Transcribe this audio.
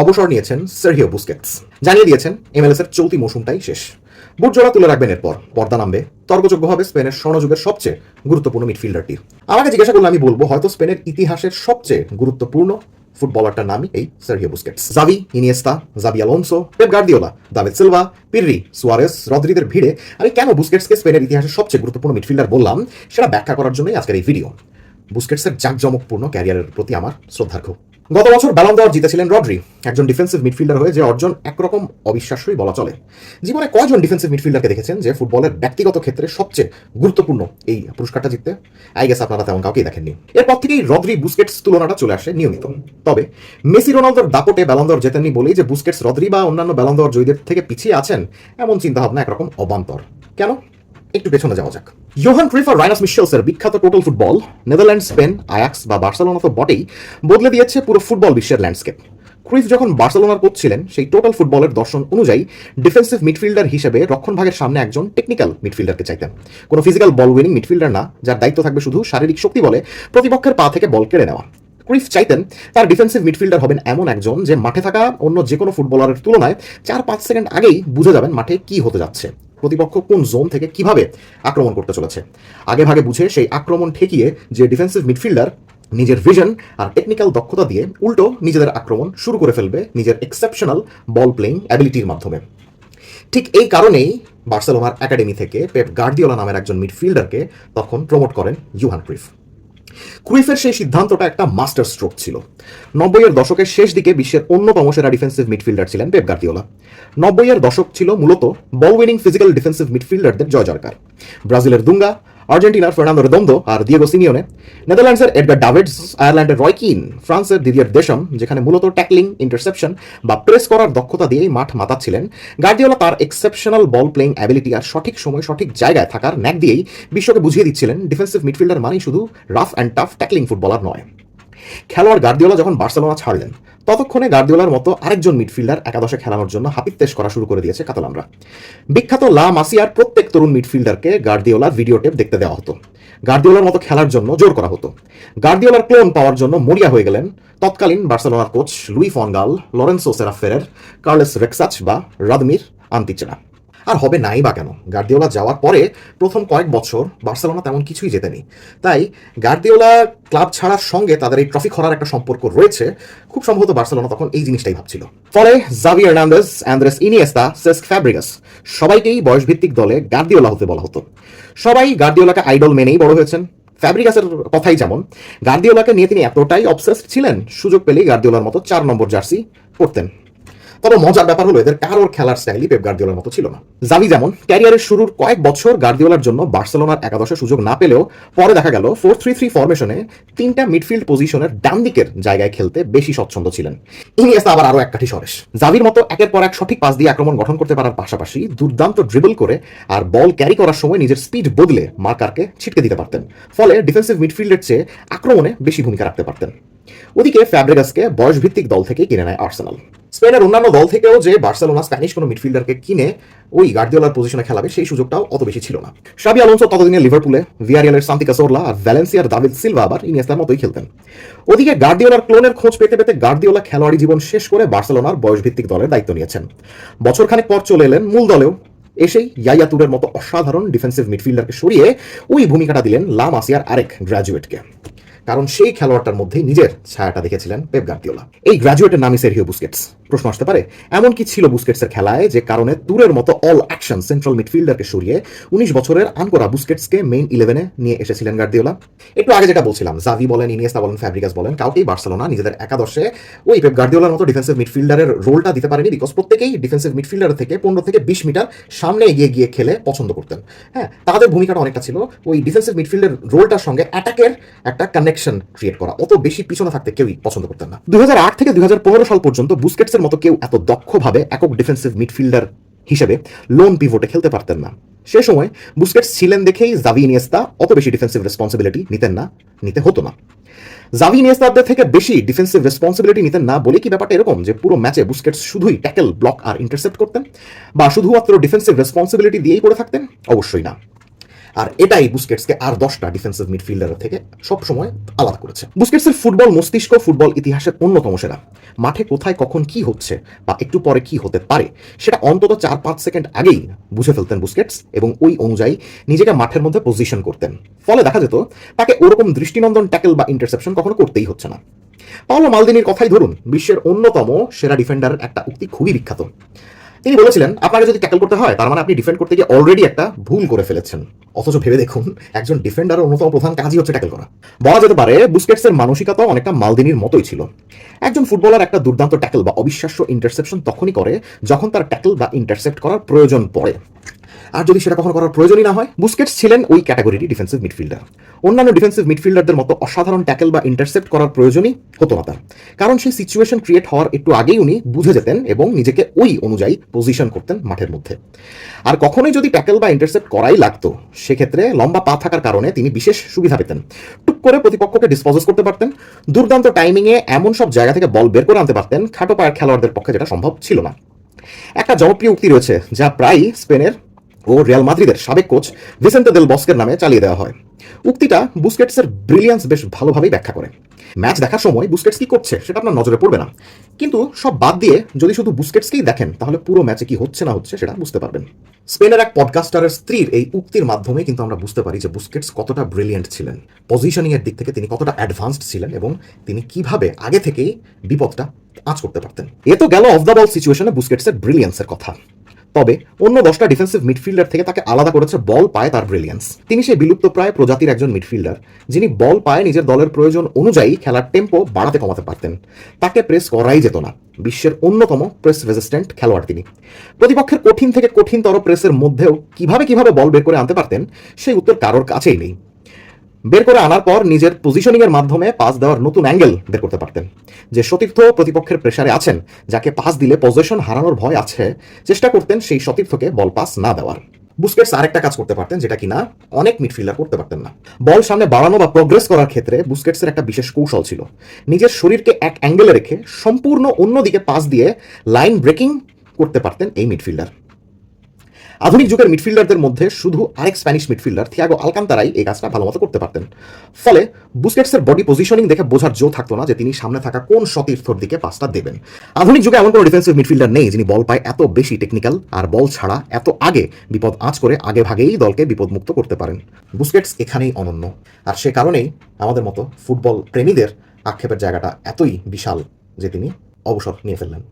অবসর নিয়েছেন সেরহিও বুস্কেটস। জানিয়ে দিয়েছেন এমএলএস এর চলতি মৌসুমটাই শেষ। বুটজোড়া তুলে রাখবেন এরপর। পর্দা নামবে। তর্কযোগ্য হবে স্পেনের স্বর্ণযুগের সবচেয়ে গুরুত্বপূর্ণ মিডফিল্ডারটি। আমাকে জিজ্ঞাসা করলে আমি বলব, হয়তো স্পেনের ইতিহাসের সবচেয়ে গুরুত্বপূর্ণ ফুটবলারটার নামই এই Sergio Busquets. Xavi, Iniesta Xabi Alonso, Pep Guardiola David Silva, Pirri, Suarez রদ্রিদের ভিড়ে। আমি কেন বুস্কেটসকে স্পেনের ইতিহাসের সবচেয়ে গুরুত্বপূর্ণ মিডফিল্ডার বললাম, সেটা ব্যাখ্যা করার জন্যই আজকের এই ভিডিও। বুস্কেটসের জাঁকজমকপূর্ণ ক্যারিয়ারের প্রতি আমার শ্রদ্ধার্ঘ গত বছর ব্যালন দেওয়ার জিতেছিলেন রড্রি, একজন ডিফেন্সিভ মিডফিল্ডার হয়ে যে অর্জন একরকম অবিশ্বাস্যই বলা চলে। জীবনে কয়জন ডিফেন্সিভ মিডফিল্ডারকে দেখেছেন যে ফুটবলের ব্যক্তিগত ক্ষেত্রে সবচেয়ে গুরুত্বপূর্ণ এই পুরস্কারটা জিততে? আই গেস আপনারা তেমন কাউকেই দেখেননি। এরপর থেকেই রদ্রি বুস্কেটস তুলনাটা চলে আসে নিয়মিত। তবে মেসি রোনালদোর দাপটে ব্যালন্দর জেতেননি বলেই যে বুস্কেটস রদ্রি বা অন্যান্য ব্যালন্দর জয়ীদের থেকে পিছিয়ে আছেন, এমন চিন্তাভাবনা একরকম অবান্তর। কেন? একটু পেছনে যাওয়া যাক। ইয়োহান ক্রিফ আর রাইনাস মিশেলসের বিখ্যাত total football Netherland Spain Ajax বা বার্সেলোনা তো বটেই, বদলে দিয়েছে পুরো ফুটবল বিশ্বের ল্যান্ডস্কেপ ক্রিফ যখন বার্সেলোনার কোচ ছিলেন, সেই টোটাল ফুটবলের দর্শন অনুযায়ী ডিফেন্সিভ মিডফিল্ডার হিসেবে রক্ষণ ভাগের সামনে একজন টেকনিক্যাল মিডফিল্ডারকে চাইতেন। কোনো ফিজিক্যাল বল উইনিং মিডফিল্ডার না, যার দায়িত্ব থাকবে শুধু শারীরিক শক্তি বলে প্রতিপক্ষের পা থেকে বল কেড়ে নেওয়া। ক্রিফ চাইতেন তার ডিফেন্সিভ মিডফিল্ডার হবেন এমন একজন যে মাঠে থাকা অন্য যে কোনো ফুটবলারের তুলনায় চার পাঁচ সেকেন্ড আগেই বুঝে যাবেন মাঠে কি হতে যাচ্ছে। প্রতিপক্ষ কোন জোন থেকে কীভাবে আক্রমণ করতে চলেছে? আগে ভাগে বুঝে সেই আক্রমণ ঠেকিয়ে যে ডিফেন্সিভ মিডফিল্ডার নিজের ভিশন আর টেকনিক্যাল দক্ষতা দিয়ে উল্টো নিজেদের আক্রমণ শুরু করে ফেলবে নিজের এক্সেপশনাল বল প্লেইং অ্যাবিলিটির মাধ্যমে। ঠিক এই কারণেই বার্সেলোনার একাডেমি থেকে পেপ গার্দিওলা নামের একজন মিডফিল্ডারকে তখন প্রমোট করেন ইউহান ক্রিফ ক্রুইফের সেই সিদ্ধান্তটা একটা মাস্টার স্ট্রোক ছিল। নব্বইয়ের দশকের শেষ দিকে বিশ্বের অন্যতম সেরা ডিফেন্সিভ মিডফিল্ডার ছিলেন পেপ গার্দিওলা নব্বইয়ের দশক ছিল মূলত বল উইনিং ফিজিক্যাল ডিফেন্সিভ মিডফিল্ডারদের জয় জয়কার ব্রাজিলের দুঙ্গা আর্জেন্টিনার ফার্নান্দো রেদোন্দো আর দিয়েগো সিমিওনে নেদারল্যান্ডসের এডগার ডাভিডস, আয়ারল্যান্ডের রয়কিন ফ্রান্সের দিদিয়ার দেশম, যেখানে মূলত ট্যাকলিং ইন্টারসেপশন বা প্রেস করার দক্ষতা দিয়েই মাঠ মাতাচ্ছিলেন। গার্দিওলা তার এক্সেপশনাল বল প্লেইং অ্যাবিলিটি আর সঠিক সময় সঠিক জায়গায় থাকার ন্যাক দিয়েই বিশ্বকে বুঝিয়ে দিচ্ছিলেন ডিফেন্সিভ মিডফিল্ডার মানেই শুধু rough and tough tackling footballer নয়। খেলোয়াড় গার্দিওলা যখন বার্সেলোনা ছাড়লেন ততক্ষণে গার্দিওলার মতো আরেকজন মিডফিল্ডার একাদশে খেলানোর জন্য হাপিত্তেশ করা শুরু করে দিয়েছে কাতালানরা। বিখ্যাত লা মাসিয়ার প্রত্যেক তরুণ মিডফিল্ডারকে গার্দিওলার ভিডিও টেপ দেখতে দেওয়া হতো। গার্দিওলার মতো খেলার জন্য জোর করা হতো। গার্দিওলার ক্লোন পাওয়ার জন্য মরিয়া হয়ে গেলেন তৎকালীন বার্সেলোনার coach Louis van Gaal, Lorenzo Serra Ferrer, Carles Rexach বা রাদমির আন্তিচেনা। আর হবে নাই বা কেন? গার্দিওলা যাওয়ার পরে প্রথম কয়েক বছর বার্সেলোনা তেমন কিছুই জেতেনি। তাই গার্দিওলা ক্লাব ছাড়ার সঙ্গে তাদের এই ট্রফি খরার একটা সম্পর্ক রয়েছে। খুব সম্ভবত বার্সেলোনা তখন এই জিনিসটাই ভাবছিল। ফলে Xavi Hernandez, Andres Iniesta, Cesc Fabregas সবাইকেই বয়সভিত্তিক দলে গার্দিওলা হতে বলা হতো। সবাই গার্দিওলাকে আইডল মেনেই বড় হয়েছেন। ফ্যাব্রিকাসের কথাই যেমন, গার্দিওলাকে নিয়ে তিনি এতটাই অবসেসড ছিলেন, সুযোগ পেলেই গার্দিওলার মতো চার নম্বর জার্সি পরতেন। তবে মজার ব্যাপার হলো, এদের কারোর খেলার স্টাইলই পেপ গার্দিওলার মতো ছিল না। জাভি যেমন ক্যারিয়ারের শুরুর কয়েক বছর গার্দিওলার জন্য বার্সেলোনার একাদশে সুযোগ না পেলেও পরে দেখা গেল ফোর থ্রি থ্রি ফরমেশনে তিনটা মিডফিল্ড পজিশনের ডান দিকের জায়গায় খেলতে বেশি স্বচ্ছন্দ ছিলেন। ইনিয়েস্তা আবার আরও এক কাঠি সরেশ জাভির মতো একের পর এক সঠিক পাস দিয়ে আক্রমণ গঠন করতে পারার পাশাপাশি দুর্দান্ত ড্রিবল করে আর বল ক্যারি করার সময় নিজের স্পিড বদলে মার্কারকে ছিটকে দিতে পারতেন। ফলে ডিফেন্সিভ মিডফিল্ডের চেয়ে আক্রমণে বেশি ভূমিকা রাখতে পারতেন। ওদিকে ফ্যাব্রিগাসকে বয়সভিত্তিক দল থেকে কিনে নেয় আর্সেনাল। স্পেনের অন্যান্য দল থেকেও যে বার্সেলোনা স্প্যানিশ কোনো মিডফিল্ডারকে কিনে ওই গার্দিওলার পজিশনে খেলাবে, সেই সুযোগটাও অত বেশি ছিল না। শাবি আলোনসো ততদিনে লিভারপুলে, ভিয়ারিয়ালের সান্তিকা সোরলা আর ভ্যালেন্সিয়ার দাভিদ সিলভা আবার ইনিয়েস্তার মতোই খেলতেন। ওদিকে গার্দিওলার ক্লোনের খোঁজ পেতে পেতে গার্দিওলা খেলোয়াড়ি জীবন শেষ করে বার্সেলোনার বয়সভিত্তিক দলের দায়িত্ব নিয়েছেন। বছরখানেক পর চলে এলেন মূল দলেও। এসেই ইয়াইয়া তুরের মতো অসাধারণ ডিফেন্সিভ মিডফিল্ডারকে সরিয়ে ওই ভূমিকাটা দিলেন লাম আসিয়ার আরেক গ্র্যাজুয়েটকে কারণ সেই খেলোয়াড়টার মধ্যেই নিজের ছায়াটা দেখেছিলেন পেপ গার্দিওলা। এই গ্রাজুয়েটের নামই সেরহিও বুস্কেটস প্রশ্ন আসতে পারে। এমন কি ছিল বুস্কেটসের খেলায় যে কারণে তুরের মতো অল অ্যাকশন সেন্ট্রাল মিডফিল্ডারকে সরিয়ে উনিশ বছরের আনকোরা বুস্কেটসকে মেইন ইলেভেনে নিয়ে এসেছিলেন গার্দিওলা। একটু আগে যেটা বলছিলাম জাভি বলেন ইনিয়েস্তা বলেন ফ্যাব্রিকাস বলেন, কাউকেই বার্সেলোনা নিজেদের একাদশে ওই পেপ গার্দিওলার মতো ডিফেন্সিভ মিডফিল্ডারের রোলটা দিতে পারেনি বিকজ প্রত্যেকেই ডিফেন্সিভ মিডফিল্ডার থেকে পনেরো থেকে বিশ মিটার সামনে এগিয়ে গিয়ে খেলে পছন্দ করতেন। হ্যাঁ তাদের ভূমিকাটা অনেকটা ছিল ওই ডিফেন্সিভ মিডফিল্ডের রোলটার সঙ্গে অ্যাটাকের একটা কানেকশন ক্রিয়েট করা। অত বেশি পিছনে থাকতে কেউই পছন্দ করতেন না। দুই হাজার আট থেকে দুই হাজার পনেরো সাল পর্যন্ত বুস্কেটসের মতো কেউ এত দক্ষভাবে একক ডিফেন্সিভ মিডফিল্ডার হিসেবে লোন পিভোটে খেলতে পারতেন না। সে সময় বুস্কেটস ছিলেন দেখেই জাভি অত বেশি ডিফেন্সিভ রেসপন্সিবিলিটি নিতেন না, নিতে হতো না। জাভি ইনিয়েস্তাদের থেকে বেশি ডিফেন্সিভ রেসপন্সিবিলিটি নিতেন না বলে কি ব্যাপারটা এরকম যে পুরো ম্যাচে বুস্কেটস শুধুই ট্যাকেল ব্লক আর ইন্টারসেপ্ট করতেন? বা শুধুমাত্র ডিফেন্সিভ রেসপন্সিবিলিটি দিয়েই করে থাকতেন? অবশ্যই না। আর এটাই বুস্কেটসকে আর দশটা ডিফেন্সিভ মিডফিল্ডারের থেকে সবসময় আলাদা করেছে। বুস্কেটসের ফুটবল মস্তিষ্ক, ফুটবল ইতিহাসের অন্যতম সেরা। মাঠে কোথায়, কখন কি হচ্ছে বা একটু পরে কি হতে পারে, সেটা অন্তত চার পাঁচ সেকেন্ড আগেই বুঝে ফেলতেন বুস্কেটস এবং ওই অনুযায়ী নিজেকে মাঠের মধ্যে পজিশন করতেন। ফলে দেখা যেত, তাকে ওরকম দৃষ্টিনন্দন ট্যাকেল বা ইন্টারসেপশন কখনো করতেই হচ্ছে না। পাওলো মালদিনির কথাই ধরুন, বিশ্বের অন্যতম সেরা ডিফেন্ডারের একটা উক্তি খুবই বিখ্যাত। তিনি বলেছিলেন, আপনাকে যদি ট্যাকল করতে হয়, তার মানে আপনি ডিফেন্ড করতে গিয়ে অলরেডি একটা ভুল করে ফেলেছেন। অথচ ভেবে দেখুন, একজন ডিফেন্ডারের অন্যতম প্রধান কাজই হচ্ছে ট্যাকল করা। বলা যেতে পারে, বুস্কেটসের মানসিকতাও অনেকটা মালদিনির মতোই ছিল। একজন ফুটবলার একটা দুর্দান্ত ট্যাকল বা অবিশ্বাস্য ইন্টারসেপশন তখনই করে, যখন তার ট্যাকল বা ইন্টারসেপ্ট করার প্রয়োজন পড়ে। আর যদি সেটা কখনো করার প্রয়োজনই না হয়, বুস্কেটস ছিলেন ওই ক্যাটাগরিরই ডিফেন্সিভ মিডফিল্ডার অন্যান্য ডিফেন্সিভ মিডফিল্ডারদের মতো অসাধারণ ট্যাকেল বা ইন্টারসেপ্ট করার প্রয়োজনই হতো না তার। কারণ সেই সিচুয়েশন ক্রিয়েট হওয়ার একটু আগেই উনি বুঝে যেতেন এবং নিজেকে ওই অনুযায়ী পজিশন করতেন মাঠের মধ্যে। আর কখনোই যদি ট্যাকেল বা ইন্টারসেপ্ট করাই লাগতো, সেক্ষেত্রে লম্বা পা থাকার কারণে তিনি বিশেষ সুবিধা পেতেন। টুক করে প্রতিপক্ষকে ডিসপোজেস করতে পারতেন, দুর্দান্ত টাইমিংয়ে এমন সব জায়গা থেকে বল বের করে আনতে পারতেন খাটো পায়ের খেলোয়াড়দের পক্ষে যেটা সম্ভব ছিল না। একটা জনপ্রিয় উক্তি রয়েছে, যা প্রায়ই স্পেনের ও রিয়াল মাদ্রিদের সাবেক কোচ ভিসেন্তে দেল বস্কের নামে চালিয়ে দেওয়া হয়। উক্তিটা বুস্কেটসের ব্রিলিয়ান্স বেশ ভালোভাবেই ব্যাখ্যা করে। ম্যাচ দেখার সময় বুস্কেটস কি করছে সেটা আপনার নজরে পড়বে না। কিন্তু সব বাদ দিয়ে যদি শুধু বুস্কেটসকেই দেখেন, তাহলে পুরো ম্যাচে কি হচ্ছে না হচ্ছে সেটা বুঝতে পারবেন। স্পেনের এক পডকাস্টারের স্ত্রীর এই উক্তির মাধ্যমে কিন্তু আমরা বুঝতে পারি যে বুস্কেটস কতটা ব্রিলিয়েন্ট ছিলেন। পজিশনিং এর দিক থেকে তিনি কতটা অ্যাডভান্সড ছিলেন এবং তিনি কীভাবে আগে থেকেই বিপদটা আঁচ করতে পারতেন। এ তো গেল অফ দ্য বল সিচুয়েশনে বুস্কেটসের ব্রিলিয়েন্সের কথা। তবে অন্য দশটা ডিফেন্সিভ মিডফিল্ডার থেকে তাকে আলাদা করেছে বল পায় তার ব্রিলিয়েন্স তিনি সেই বিলুপ্ত প্রায় প্রজাতির একজন মিডফিল্ডার যিনি বল পায় নিজের দলের প্রয়োজন অনুযায়ী খেলার টেম্পো বাড়াতে কমাতে পারতেন। তাকে প্রেস করাই যেত না। বিশ্বের অন্যতম প্রেস রেজিস্ট্যান্ট খেলোয়াড় তিনি। প্রতিপক্ষের কঠিন থেকে কঠিনতর প্রেসের মধ্যেও কীভাবে কীভাবে বল বের করে আনতে পারতেন, সেই উত্তর কারোর কাছেই নেই। বের করে আনার পর নিজের পজিশনিং এর মাধ্যমে পাস দেওয়ার নতুন অ্যাঙ্গেল বের করতে পারতেন। যে সতীর্থ প্রতিপক্ষের প্রেসারে আছেন, যাকে পাস দিলে পজিশন হারানোর ভয় আছে, চেষ্টা করতেন সেই সতীর্থকে বল পাস না দেওয়ার। বুস্কেটস আরেকটা কাজ করতে পারতেন, যেটা কিনা অনেক মিডফিল্ডার করতে পারতেন না। বল সামনে বাড়ানো বা প্রোগ্রেস করার ক্ষেত্রে বুস্কেটসের একটা বিশেষ কৌশল ছিল। নিজের শরীরকে এক অ্যাঙ্গেলে রেখে সম্পূর্ণ অন্যদিকে পাস দিয়ে লাইন ব্রেকিং করতে পারতেন এই মিডফিল্ডার আধুনিক যুগের মিডফিল্ডারদের মধ্যে শুধু আরেক স্প্যানিশ মিডফিল্ডার থিয়াগো আলকান্তারাই এই কাজটা ভালোমতো করতে পারতেন। ফলে বুস্কেটসের বডি পজিশনিং দেখে বোঝার জো থাকতো না যে তিনি সামনে থাকা কোন সতীর্থর দিকে পাসটা দেবেন। আধুনিক যুগে এমন কোনো ডিফেন্সিভ মিডফিল্ডার নেই যিনি বল পায় এত বেশি টেকনিক্যাল আর বল ছাড়া এত আগে বিপদ আঁচ করে আগে ভাগেই দলকে বিপদমুক্ত করতে পারেন। বুস্কেটস এখানেই অনন্য। আর সে কারণেই আমাদের মতো ফুটবল প্রেমীদের আক্ষেপের জায়গাটা এতই বিশাল যে তিনি অবসর নিয়ে ফেললেন।